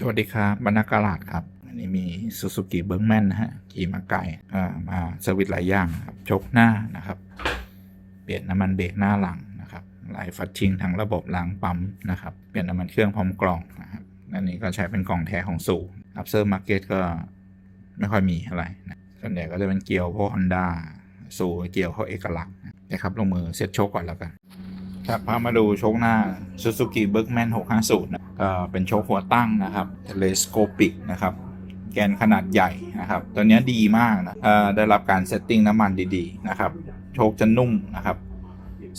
สวัสดีครับบรรณากาลาดครับ อันนี้มีซูซูกิเบิร์กแมนนะฮะขี่มาไกลอ่ามาเซอร์วิสหลายอย่างครับชกหน้านะครับ เปลี่ยนน้ำมันเบรกหน้าหลังนะครับไล่ฟัดชิงทั้งระบบล้างปั๊มนะครับเปลี่ยนน้ำมันเครื่องพร้อมกล่องนะครับอันนี้ก็ใช้เป็นกล่องแท้ของสูอัพเซอร์มาร์เก็ตก็ไม่ค่อยมีอะไรนะส่วนใหญ่ก็จะเป็นเกียวพวกฮอนด้าสูเกียวเขาเอกลักษณ์นะครับลงมือเซ็ตโชคก่อนแล้วกัน ครับพามาดูโชคหน้า Suzuki Bergman 650นะก็เป็นโชคหัวตั้งนะครับ Telescopic นะครับ แกนขนาดใหญ่นะครับ ตัวนี้ดีมากนะได้รับการเซตติ้งน้ำมันดีๆนะครับ โชคจะนุ่มนะครับ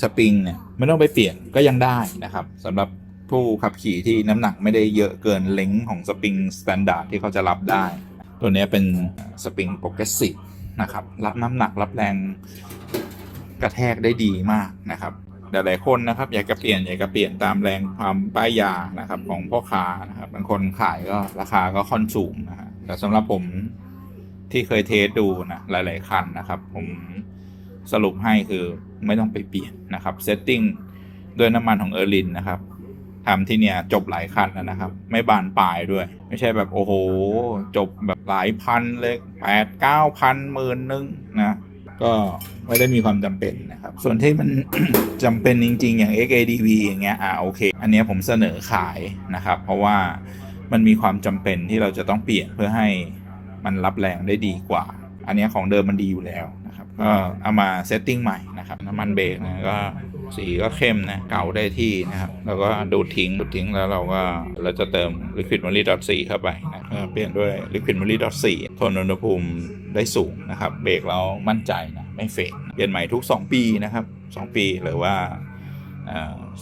สปริงเนี่ยไม่ต้องไปเปลี่ยนก็ยังได้นะครับสำหรับผู้ขับขี่ที่น้ำหนักไม่ได้เยอะเกินเล้งของสปริงสแตนดาร์ดที่เขาจะรับได้ ตัวนี้เป็นสปริงโปรเกรสซีฟนะครับ รับน้ำหนักรับแรงกระแทกได้ดีมากนะครับ หลายๆคนนะครับ อยากจะเปลี่ยนอยากจะเปลี่ยนตามแรงความป้ายยานะครับ ของพ่อค้านะครับบางคนขายก็ราคาก็ค่อนสูงนะฮะแต่สำหรับผมที่เคยเทสดูนะหลาย ๆ คันนะครับ ผมสรุปให้คือไม่ต้องไปเปลี่ยนนะครับเซตติ้งด้วยน้ำมันของเออร์ลินนะครับทำที่เนี่ยจบหลายคันแล้วนะครับ ไม่บานปลายด้วย ไม่ใช่แบบโอ้โห จบแบบหลายพันเลยแปดเก้าพันหมื่นนึงนะ ก็ไม่ได้มีความจำเป็นนะครับ ส่วนที่มันจำเป็นจริง ๆ อย่าง XADV อย่างเงี้ยอ่าโอเค อันเนี้ยผมเสนอขายนะครับ เพราะว่ามันมีความจำเป็นที่เราจะต้องเปลี่ยนเพื่อให้มันรับแรงได้ดีกว่า อันเนี้ยของเดิมมันดีอยู่แล้วนะครับ ก็เอามาเซตติ้งใหม่นะครับน้ำมันเบรกนะก็ สีก็เข้มนะเก่าได้ที่นะครับแล้วก็ดูดทิ้งดูดทิ้งแล้วเราก็เราจะเติม liquid m o l y 4เข้าไปนะเปลี่ยนด้วย liquid m o l y 4ทนอุณหภูมิได้สูงนะครับเบรกแล้วมั่นใจนะไม่เฟกเปลี่ยนใหม่ทุก 2 ปีนะครับ 2 ปีหรือว่า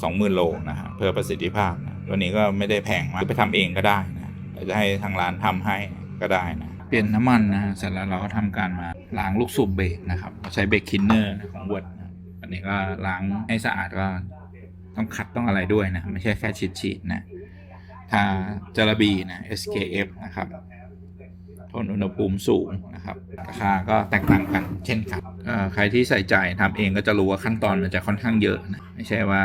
สองหมื่นโลนะฮะเพื่อประสิทธิภาพนะตัวนี้ก็ไม่ได้แพงมากไปทำเองก็ได้นะจะให้ทางร้านทำให้ก็ได้นะเปลี่ยนน้ำมันนะเสร็จแล้วเราก็ทำการมาล้างลูกสูบเบรกนะครับ ใช้เบรกคินเนอร์ของวดนะ อันนี้ก็ล้างให้สะอาดก็ต้องขัดต้องอะไรด้วยนะ ไม่ใช่แค่ฉีดๆนะถ้าจาระบีนะ SKF นะครับทนอุณหภูมิสูงนะครับราคาก็แตกต่างกันเช่นกันเอ่อใครที่ใส่ใจทำเองก็จะรู้ว่าขั้นตอนมันจะค่อนข้างเยอะนะไม่ใช่ว่า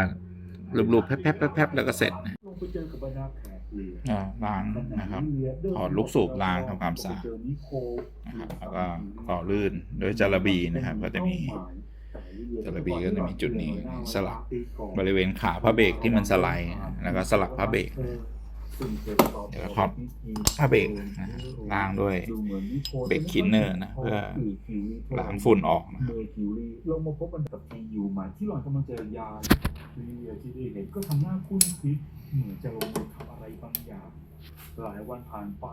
รูปๆแป๊บๆแป๊บๆแล้วก็เสร็จนะลงไปเจอกับบรรดาแขกเรืออ่าล้างนะครับถอดลูกสูบล้างทำความสะอาดนะครับแล้วก็ต่อลื่นโดยจาระบีนะครับ ก็จะมี จาระบีก็จะมีจุดนี้สลักบริเวณขาผ้าเบรกที่มันสไลด์แล้วก็สลักผ้าเบรกเดี๋ยวก็ถอดผ้าเบรกนะล้างด้วยเบรกคินเนอร์นะเพื่อล้างฝุ่นออกนะเร์คิวรีลงมาพบมันกับทีอยู่หมายที่หล่อนกำลังจะยานเรียที่ได้เก็ทำหน้าคุ้นคิดเหมือนจะลงมือทำอะไรบางอย่าง หลายวันผ่านไป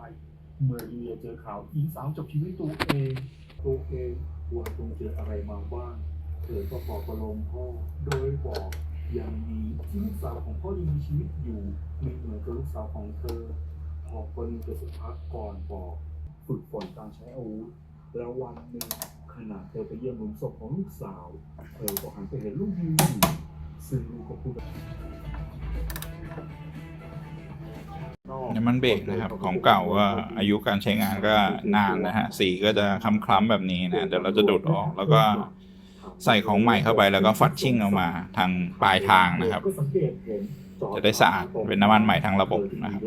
เมื่อเรียเจอข่าวหญิงสาวจบชีวิตตัวเองตัวเองควรคงเจออะไรมาบ้าง เธอก็บอกประโลมพ่อ โดยบอกอย่างดีที่ลูกสาวของพ่อยังมีชีวิตอยู่ม่เหมือนกับลูกสาวของเธอพอคนหนึงจะสุดพักก่อนบอกฝึกฝนการใช้อาวุธแล้ววันหนึ่งขณะเธอไปเยี่ยมหลุมศพของลูกสาว เธอก็หันไปเห็นลูกยืนอยู่ซึ่งลูกก็พูดน้ำมันเบรกนะครับ ของเก่าก็อายุการใช้งานก็นานนะฮะ สีก็จะคล้ำๆแบบนี้นะ เดี๋ยวเราจะดูดออกแล้วก็ ใส่ของใหม่เข้าไปแล้วก็ฟัดชิ่งออกมาทางปลายทางนะครับ จะได้สะอาดเป็นน้ำมันใหม่ทั้งระบบนะครับ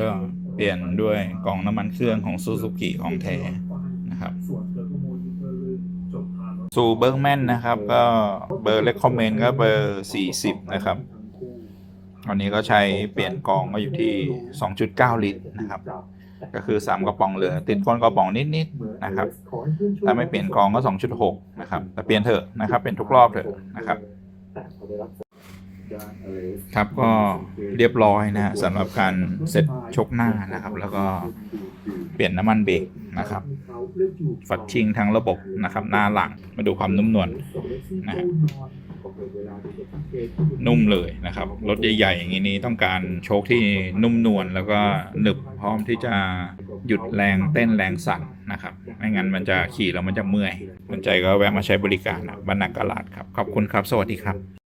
ก็เปลี่ยนด้วยกล่องน้ำมันเครื่องของซูซูกิของแท้นะครับส่วนเธอก็โมยเธอเลยจบทางซูเบิร์กแมนนะครับ ก็เบอร์เลคคอมเมนต์ก็เบอร์ 40 นะครับอันนี้ก็ใช้เปลี่ยนกล่องก็อยู่ที่ 2.9 ลิตรนะครับ ก็คือ 3 กระป๋องเหลือติดก้นกระป๋องนิดๆนะครับ ถ้าไม่เปลี่ยนกองก็ 2.6 นะครับ แต่เปลี่ยนเถอะนะครับ เป็นทุกรอบเถอะนะครับ ครับก็เรียบร้อยนะฮะสำหรับการเซ็ตชกหน้านะครับ แล้วก็เปลี่ยนน้ำมันเบรกนะครับฟัดชิงทั้งระบบนะครับ หน้าหลังมาดูความนุ่มนวลนะฮะ นุ่มเลยนะครับ รถใหญ่ๆอย่างนี้ต้องการโชคที่นุ่มนวลแล้วก็หนึบพร้อมที่จะหยุดแรงเต้นแรงสั่นนะครับ ไม่งั้นมันจะขี่แล้วมันจะเมื่อยสนใจก็แวะมาใช้บริการนะบรรณากาลาดครับ ขอบคุณครับ สวัสดีครับ